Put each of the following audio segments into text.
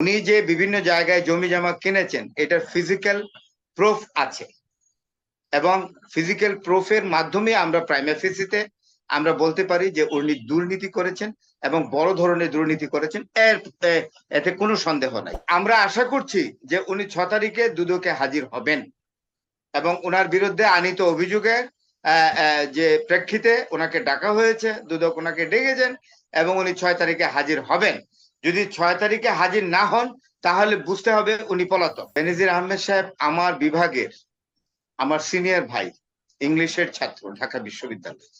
উনি যে বিভিন্ন জায়গায় জমি জমা কিনেছেন, এটার ফিজিক্যাল প্রুফ আছে। এবং ফিজিক্যাল প্রুফের মাধ্যমে আমরা প্রাইমারিতে আমরা বলতে পারি যে উনি দুর্নীতি করেছেন এবং বড় ধরনের দুর্নীতি করেছেন। এর এতে কোনো সন্দেহ নাই। আমরা আশা করছি যে উনি ছ তারিখে দুদকে হাজির হবেন এবং ওনার বিরুদ্ধে আনিত অভিযোগের যে প্রেক্ষিতে ওনাকে ডাকা হয়েছে, দুদক ওনাকে ডেকেছেন এবং উনি ছয় তারিখে হাজির হবেন। যদি ছয় তারিখে হাজির না হন, তাহলে বুঝতে হবে উনি পলাতক। বেনজির আহমেদ সাহেব আমার বিভাগের, আমার সিনিয়র ভাই, ইংলিশের ছাত্র, ঢাকা বিশ্ববিদ্যালয়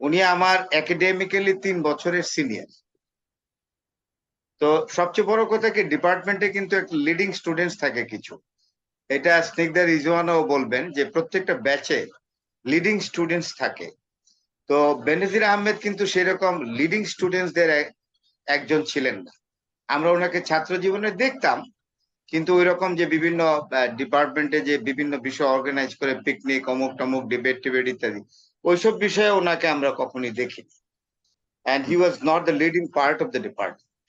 উনি আমার একাডেমিক্যালি তিন বছরের সিনিয়র তো সবচেয়ে বড় কথা কি ডিপার্টমেন্টে কিন্তু একটা লিডিং স্টুডেন্টস থাকে কিছু। এটা স্নিগ্ধা রিজওয়ানও বলবেন যে প্রত্যেকটা ব্যাচে লিডিং স্টুডেন্টস থাকে। তো বেনজির আহমেদ কিন্তু সেরকম লিডিং স্টুডেন্টসদের একজন ছিলেন না। আমরা ওনাকে ছাত্র জীবনে দেখতাম, কিন্তু ওই রকম যে বিভিন্ন ডিপার্টমেন্টে যে বিভিন্ন বিষয় অর্গানাইজ করে পিকনিক অমুক টমুক ডিবেট টিবেট ইত্যাদি, ওইসব বিষয়ে ওনাকে আমরা কখনই দেখিনি। And he was not the leading part of the department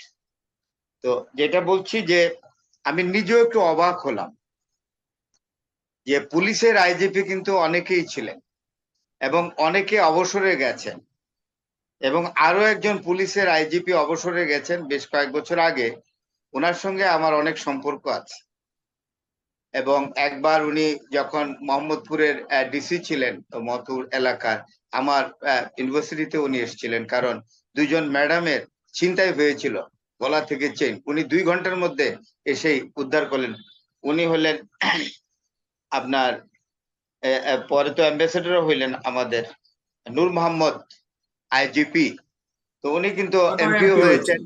তো যেটা বলছি যে, আমি নিজেও একটু অবাক হলাম যে পুলিশের আইজিপি কিন্তু অনেকেই ছিলেন এবং অনেকে অবসরে গেছেন। এবং আরও একজন পুলিশের আইজিপি অবসরে গেছেন বেশ কয়েক বছর আগে। ওনার সঙ্গে আমার অনেক সম্পর্ক আছে। এবং একবার উনি যখন মোহাম্মদপুরের ডিসি ছিলেন মথুর এলাকার, আমার ইউনিভার্সিটিতে উনি এসেছিলেন। কারণ দুইজন ম্যাডামের চিন্তাই হয়েছিল গলা থেকে চেন। উনি দুই ঘণ্টার মধ্যে এসেই উদ্ধার করলেন। উনি হলেন আপনার পরে তো অ্যাম্বাসেডারও হইলেন আমাদের নূর মোহাম্মদ আইজিপি তো উনি কিন্তু এমপিও হয়েছেন।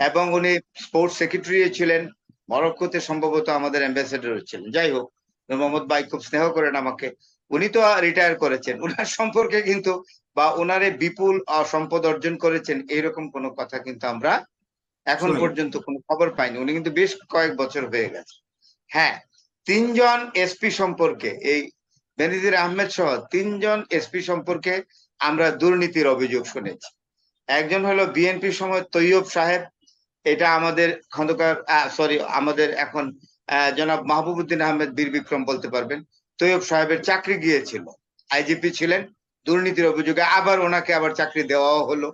এবং উনি স্পোর্টস সেক্রেটারি ছিলেন। মরক্কোতে সম্ভবত আমাদের অ্যাম্বাসেডার ছিলেন। যাই হোক মোহাম্মদ ভাই খুব স্নেহ করেন আমাকে। উনি তো রিটায়ার করেছেন। উনার সম্পর্কে কিন্তু বা ওনারে বিপুল আহ, সম্পদ অর্জন করেছেন এইরকম কোনো কথা কিন্তু আমরা এখন পর্যন্ত কোনো খবর পাইনি। উনি কিন্তু বেশ কয়েক বছর হয়ে গেছে। হ্যাঁ তিনজন এসপি সম্পর্কে এই বেনজির আহমেদ সহ তিনজন এসপি সম্পর্কে আমরা দুর্নীতির অভিযোগ শুনেছি। একজন হলো বিএনপি সময় তৈয়ব সাহেব, এটা আমাদের খন্দকার সরি আমাদের এখন জনাব মাহবুবুদ্দিন আহমেদ বীর বিক্রম বলতে পারবেন। তৈয়ব সাহেবের চাকরি গিয়েছিল, আইজিপি ছিলেন, দুর্নীতির অভিযোগে আবার ওনাকে আবার চাকরি দেওয়াও হলো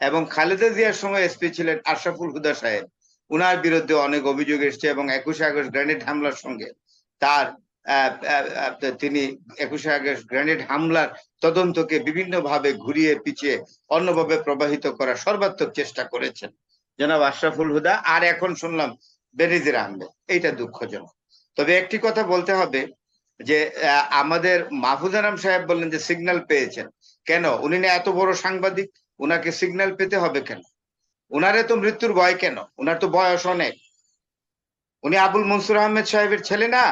এবং খালেদা জিয়ার সময় এসপি ছিলেন আশরাফুল হুদা সাহেব। উনার বিরুদ্ধে অনেক অভিযোগ এসছে এবং একুশে আগস্ট গ্রেনেড হামলার সঙ্গে তার তিনি একুশে আগস্ট গ্রেনেড হামলার তদন্তকে বিভিন্ন ভাবে ঘুরিয়ে পিছিয়ে অন্যভাবে প্রবাহিত করার সর্বাত্মক চেষ্টা করেছেন। জনাব আশরাফুল হুদা, আর এখন শুনলাম বেনিজির আহমেদ। এইটা দুঃখজনক। তবে একটি কথা বলতে হবে যে আমাদের মাহফুজ আনাম সাহেব বললেন যে সিগন্যাল পেয়েছেন। কেন? উনি না এত বড় সাংবাদিক? উনাকে সিগন্যাল পেতে হবে কেন? উনারে তো মৃত্যুর ভয় কেন? উনার তো বয়স অনেক। উনি আবুল মনসুর আহমেদ সাহেবের ছেলে না?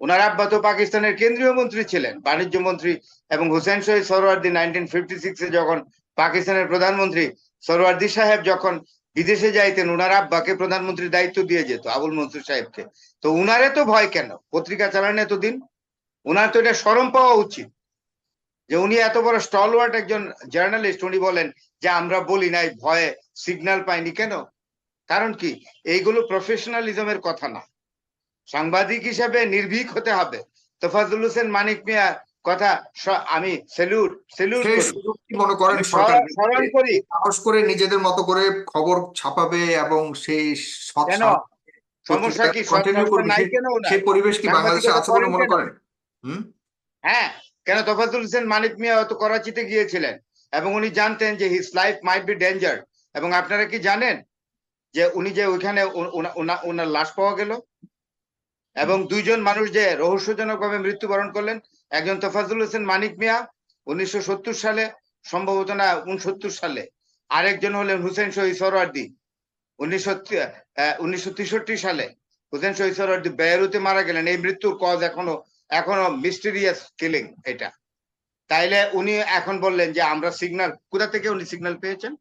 উনার আব্বা তো পাকিস্তানের কেন্দ্রীয় মন্ত্রী ছিলেন, বাণিজ্য মন্ত্রী, এবং হুসেন শহীদ সরওয়ার্দি নাইনটিন ফিফটি সিক্সে যখন পাকিস্তানের প্রধানমন্ত্রী সরওয়ার্দি সাহেব যখন বিদেশে যাইতেন উনার আব্বাকে প্রধানমন্ত্রীর দায়িত্ব দিয়ে যেত, আবুল মনসুর সাহেবকে। তো উনারে তো ভয় কেন? পত্রিকা চালান এতদিন? উনার তো এটা সরম পাওয়া উচিত। যে উনি এত বড় স্টলওয়ার্ড একজন জার্নালিস্ট উনি বলেন যে আমরা বলি নাই, ভয়ে সিগন্যাল পাইনি কেন? কারণ কি? এইগুলো প্রফেশনালিজমের কথা না। সাংবাদিক হিসেবে নির্ভীক হতে হবে। তোফাজুল হোসেন মানিক মিয়া কথা আমি সেলুট সেলুট মনে করেন স্মরণ করি। সাহস করে নিজেদের মতো করে খবর ছাপাবে এবং সেই সমস্যা কি নাই কেন সেই পরিবেশ কি বাংলাদেশে আছে বলে মনে করেন? হ্যাঁ কেন তোফাজুল হোসেন মানিক মিয়া হয়তো করাচিতে গিয়েছিলেন এবং উনি জানতেন যে his life might be danger এবং আপনারা কি জানেন যে উনি যে ওইখানে উনার লাশ পাওয়া গেল? এবং দুইজন মানুষ যে রহস্যজনক ভাবে মৃত্যুবরণ করলেন, একজন তোফাজুল হোসেন মানিক মিয়া, উনিশশো সত্তর সালে, সম্ভবত না উনসত্তর সালে। আরেকজন হলেন হুসেন শহীদ সরওয়ার্দি, উনিশশো সালে। হুসেন শহীদ সরওয়ার্দি বেরুতে মারা গেলেন। এই মৃত্যুর কজ এখনও এখনও মিস্টেরিয়াস কিলিং এটা। তাইলে উনি এখন বললেন যে, আমরা সিগনাল কোথা থেকে উনি সিগনাল পেয়েছেন?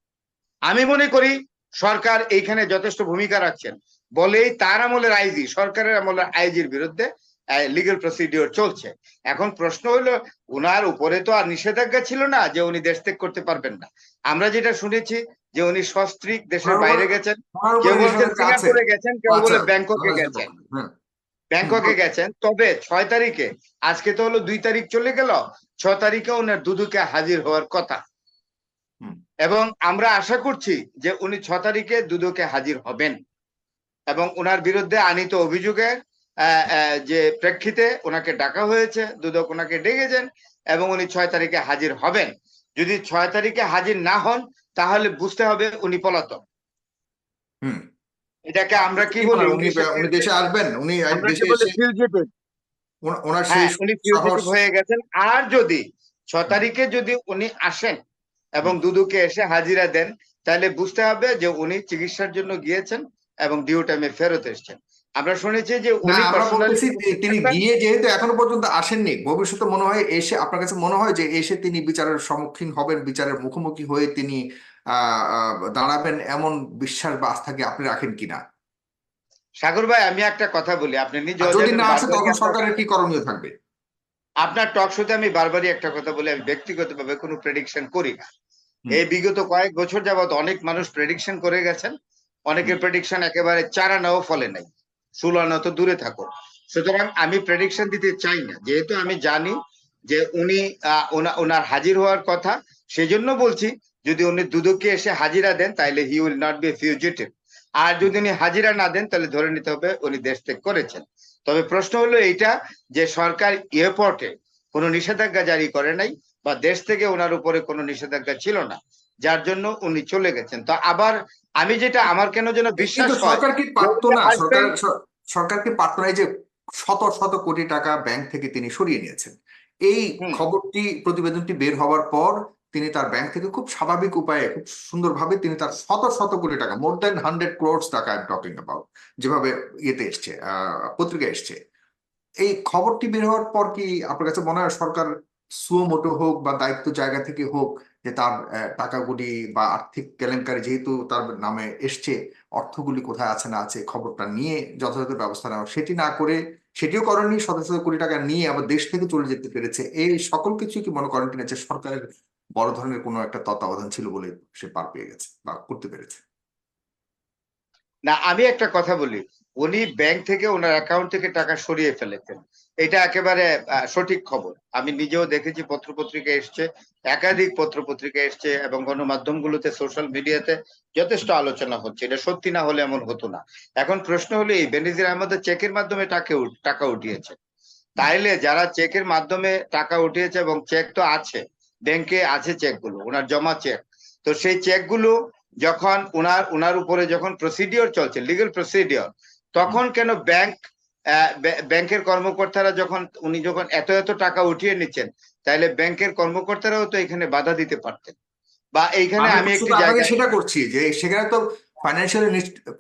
আমি মনে করি সরকার এইখানে যথেষ্ট ভূমিকা রাখছেন। বলেই তার আমলের আইজি সরকারের আমলের আইজির বিরুদ্ধে লিগেল প্রসিডিওর চলছে। এখন প্রশ্ন হলো উনার উপরে তো আর নিষেধাজ্ঞা ছিল না যে উনি দেশ ত্যাগ করতে পারবেন না। আমরা যেটা শুনেছি যে উনি সস্ত্রীক দেশের বাইরে গেছেন কেউ বলছেন সিঙ্গাপুরে গেছেন কেউ বলে আচ্ছা, ব্যাংককে গেছেন। হ্যাঁ ব্যাংককে গেছেন তবে ছয় তারিখে আজকে তো হলো দুই তারিখ চলে গেল ছয় তারিখে ওনার দুদুকে হাজির হওয়ার কথা। এবং আমরা আশা করছি যে উনি ছ তারিখে দুদুকে হাজির হবেন। এবং ওনার বিরুদ্ধে আনিত অভিযোগের যে প্রেক্ষিতে ওনাকে ডাকা হয়েছে দুদক ওনাকে ডেকেছেন এবং উনি ছয় তারিখে হাজির হবেন। যদি ছয় তারিখে হাজির না হন তাহলে বুঝতে হবে উনি পলাতক। এটাকে আমরা কি বলি? উনি দেশে আসবেন উনি ওনার হ্যাঁ হয়ে গেছেন। আর যদি ছ তারিখে যদি উনি আসেন এবং দুদুকে এসে হাজিরা দেন তাহলে বুঝতে হবে যে উনি চিকিৎসার জন্য গিয়েছেন এবং ডিউ টাইমে ফেরত এসেছেন। আমরা শুনেছি যে উনি তিনি গিয়ে যেহেতু এখনও পর্যন্ত আসেননি ভবিষ্যতে মনে হয় এসে আপনার কাছে মনে হয় যে এসে তিনি বিচারের সম্মুখীন হবেন বিচারের মুখোমুখি হয়ে তিনি দাঁড়াবেন এমন বিশ্বাস বা আস্থা কি আপনি রাখেন কিনা? সাগর ভাই আমি একটা কথা বলি আপনি নিজে যদি না আসে তখন সরকারের কি করণীয় থাকবে? আপনার টক শোতে আমি বারবারই একটা কথা বলি আমি ব্যক্তিগতভাবে কোনো প্রেডিকশন করি না। এই বিগত কয়েক বছর যাবত অনেক মানুষ প্রেডিকশন করে গেছেন অনেকের প্রেডিকশন একেবারে চারা চারানাও ফলে নাই। সুলানো তো দূরে থাকো। সুতরাং আমি প্রেডিকশন দিতে চাই না। যেহেতু আমি জানি যে উনি ওনার হাজির হওয়ার কথা, সেজন্য বলছি, যদি উনি দুদককে এসে হাজিরা দেন তাহলে he will not be fugitive আর যদি উনি হাজিরা না দেন তাহলে ধরে নিতে হবে উনি দেশ ত্যাগ করেছেন। তবে প্রশ্ন হলো এইটা যে সরকার এয়ারপোর্টে কোনো নিষেধাজ্ঞা জারি করে নাই, বা দেশ থেকে ওনার উপরে কোনো নিষেধাজ্ঞা ছিল না। যার জন্য উনি চলে গেছেন। তো আবার আমি যেটা আমার কেন যেন বিশ্বাস সরকার কি পারতো না? সরকার সরকার কি পারতো না? যে শত শত কোটি টাকা ব্যাংক থেকে তিনি সরিয়ে নিয়েছেন। এই খবরটি প্রতিবেদনটি বের হওয়ার পর তিনি তার ব্যাংক থেকে খুব স্বাভাবিক উপায়ে খুব সুন্দরভাবে তিনি তার শত শত কোটি টাকা মোর দেন হান্ড্রেড ক্রোডস টাকা আই টকিং অ্যাবাউট যেভাবে ইয়েতে এসছে আহ, পত্রিকায় এসছে। এই খবরটি বের হওয়ার পর কি আপনার কাছে মনে হয় সরকার সুমোটো হোক বা দায়িত্ব জায়গা থেকে হোক যে তার টাকাগুলি বা আর্থিক কেলেঙ্কারি যেহেতু তার নামে এসছে, অর্থগুলি কোথায় আছে না আছে খবরটা নিয়ে যথাযথ ব্যবস্থা নেওয়া। সেটি না করে, সেটিও করেনি শত শত কোটি টাকা নিয়ে আবার দেশ থেকে চলে যেতে পেরেছে। এই সকল কিছু কি মনে করেন কিনা যে সরকারের বড় ধরনের কোনো একটা তত্ত্বাবধান ছিল বলে সে পার পেয়ে গেছে বা করতে পেরেছে? না, আমি একটা কথা বলি। উনি ব্যাংক থেকে ওনার অ্যাকাউন্ট থেকে টাকা সরিয়ে ফেলেছেন। এটা একেবারে সঠিক খবর। আমি নিজেও দেখেছি পত্রপত্রিকা এসছে, একাধিক পত্রপত্রিকা এসছে এবং গণমাধ্যমগুলোতে, সোশ্যাল মিডিয়াতে যথেষ্ট আলোচনা হচ্ছে। এটা সত্যি না হলে এমন হতো না। এখন প্রশ্ন হলো, এই বেনিজির আহমদের চেকের মাধ্যমে টাকা টাকা উঠিয়েছে। তাইলে যারা চেকের মাধ্যমে টাকা উঠিয়েছে এবং চেক তো আছে, ব্যাংকে আছে চেকগুলো, ওনার জমা চেক। তো সেই চেকগুলো যখন ওনার ওনার উপরে যখন প্রসিডিওর চলছে লিগেল প্রসিডিওর তখন কেন ব্যাংক ব্যাংকের কর্মকর্তারা যখন উনি যখন এত এত টাকা উঠিয়ে নিচ্ছেন তাহলে ব্যাংকের কর্মকর্তারাও তো এখানে বাধা দিতে পারতেন। বা এইখানে আমি একটি জায়গায় সেটা করছি যে সেখানে তো ফাইন্যান্সিয়াল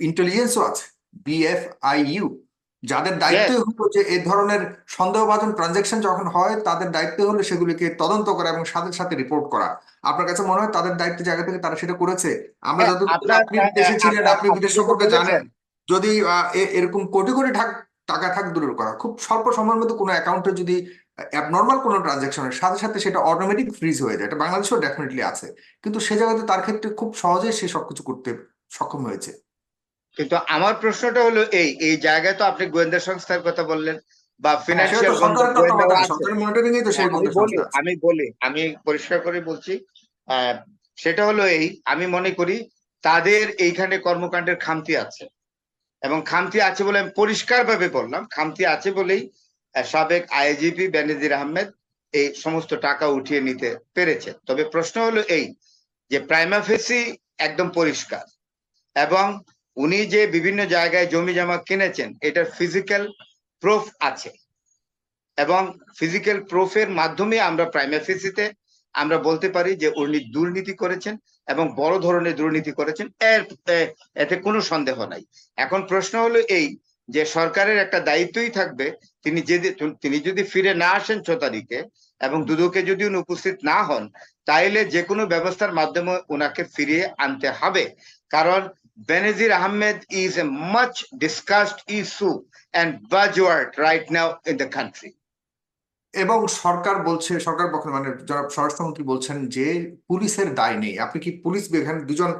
ইন্টেলিজেন্সও আছে বিএফআইইউ যাদের দায়িত্ব হলো যে এই ধরনের সন্দেহভাজন ট্রানজেকশন যখন হয় তাদের দায়িত্ব হলো সেগুলিকে তদন্ত করা এবং সাথে সাথে রিপোর্ট করা। আপনার কাছে মনে হয় তাদের দায়িত্ব জায়গা থেকে তারা সেটা করেছে? আমরা যতদূর আপনি দেশে ছিলেন আপনি বিদেশ সম্পর্কে জানেন। যদি এরকম কোটি কোটি টাক- থাক দূরের করা। খুব স্বল্প সময়ের মধ্যে কোনো অ্যাকাউন্টে যদি অ্যাবনর্মাল কোনো ট্রানজেকশনের সাথে সাথে সেটা অটোমেটিক ফ্রিজ হয়ে যায়। এটা বাংলাদেশেও ডেফিনেটলি আছে। কিন্তু সে জায়গাতে তার ক্ষেত্রে খুব সহজেই সে সবকিছু করতে সক্ষম হয়েছে। কিন্তু আমার প্রশ্নটা হলো এই এই জায়গায় তো আপনি গোয়েন্দা সংস্থার কথা বললেন বা হ্যাঁ, ফিনান্সিয়াল মনিটরিং তো সেই আমি বলি আমি পরিষ্কার করে বলছি আহ, সেটা হলো এই আমি মনে করি তাদের এইখানে কর্মকাণ্ডের খামতি আছে। এবং খামতি আছে বলে আমি পরিষ্কার ভাবে বললাম। খামতি আছে বলেই সাবেক আইজিপি বেনজির আহমেদ এই সমস্ত টাকা উঠিয়ে নিতে পেরেছে। তবে প্রশ্ন হলো এই যে প্রাইমাফেসি একদম পরিষ্কার এবং উনি যে বিভিন্ন জায়গায় জমি জমা কিনেছেন, এটার ফিজিক্যাল প্রুফ আছে। এবং ফিজিক্যাল প্রুফের মাধ্যমে আমরা প্রাইমাফেসিতে আমরা বলতে পারি যে উনি দুর্নীতি করেছেন এবং বড় ধরনের দুর্নীতি করেছেন। এর এতে কোনো সন্দেহ নাই। এখন প্রশ্ন হলো এই যে সরকারের একটা দায়িত্বই থাকবে, তিনি যদি তিনি যদি ফিরে না আসেন ছ তারিখে এবং দুদকে যদি উনি উপস্থিত না হন, তাইলে যে কোনো ব্যবস্থার মাধ্যমে ওনাকে ফিরিয়ে আনতে হবে। কারণ Benazir Ahmed is a much discussed issue and buzzword right now in the country এবং সরকার বলছে সরকার পক্ষ মানে যারা স্বরাষ্ট্রমন্ত্রী বলছেন যে পুলিশের দায় নেই। আপনি কি পুলিশ এখানে দুজন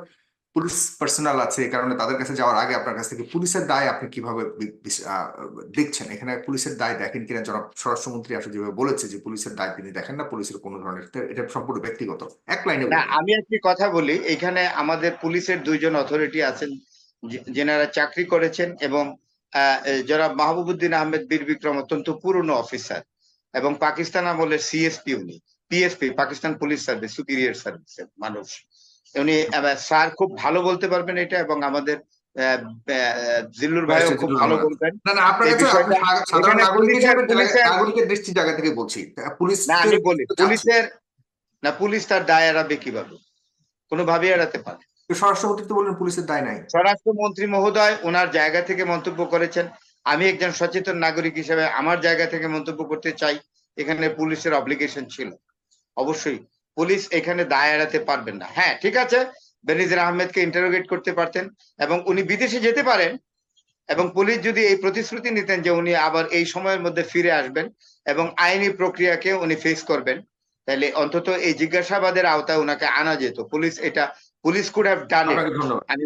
পুলিশ পার্সোনাল আছে এই কারণে তাদের কাছে যাওয়ার আগে আপনার কাছ থেকে পুলিশের দায় আপনি কীভাবে দেখছেন? এখানে পুলিশের দায় দেখেন কিনা? জনাব স্বরাষ্ট্রমন্ত্রী আসলে যেভাবে বলেছে যে পুলিশের দায় তিনি দেখেন না পুলিশের কোনো ধরনের এটা- সম্পূর্ণ ব্যক্তিগত। এক লাইনে আমি একটি কথা বলি এখানে আমাদের পুলিশের দুইজন অথরিটি আছেন যেনারা চাকরি করেছেন এবং জনাব মাহবুবুদ্দিন আহমেদ বীর বিক্রম অত্যন্ত পুরনো অফিসার। এবং পাকিস্তান আমলের সিএসপি উনি PSP Pakistan police service superior সার্ভিসের মানুষ। উনি স্যার খুব ভালো বলতে পারবেন এটা এবং আমাদের জিল্লুর ভাইও খুব ভালো বলবেন। না না আপনার এই কাছে বিষয়টা- আপনি সা- সাধারণ পুলিশের- জায়গা- নাগরিকের দৃষ্টি জায়গা থেকে বলছি। পুলিশ না আমি বলি পুলিশের না পুলিশ তার দায় এড়াবে কীভাবে? কোনোভাবেই এড়াতে পারে। স্বরাষ্ট্রমন্ত্রী তো বললেন পুলিশের দায় নাই। স্বরাষ্ট্রমন্ত্রী মহোদয় ওনার জায়গা থেকে মন্তব্য করেছেন। আমি একজন সচেতন নাগরিক হিসেবে আমার জায়গা থেকে মন্তব্য করতে চাই এখানে পুলিশের অব্লিগেশন ছিল। অবশ্যই পুলিশ এখানে দায় এড়াতে পারবেন না। হ্যাঁ ঠিক আছে বেনিজের আহমেদকে ইন্টারোগেট করতে পারতেন এবং উনি বিদেশে যেতে পারেন এবং পুলিশ যদি এই প্রতিশ্রুতি নিতেন যে উনি আবার এই সময়ের মধ্যে ফিরে আসবেন এবং আইনি প্রক্রিয়াকে উনি ফেস করবেন তাহলে অন্তত এই জিজ্ঞাসাবাদের আওতায় ওনাকে আনা যেত। পুলিশ এটা পুলিশ কুড হ্যাভ ডান আমি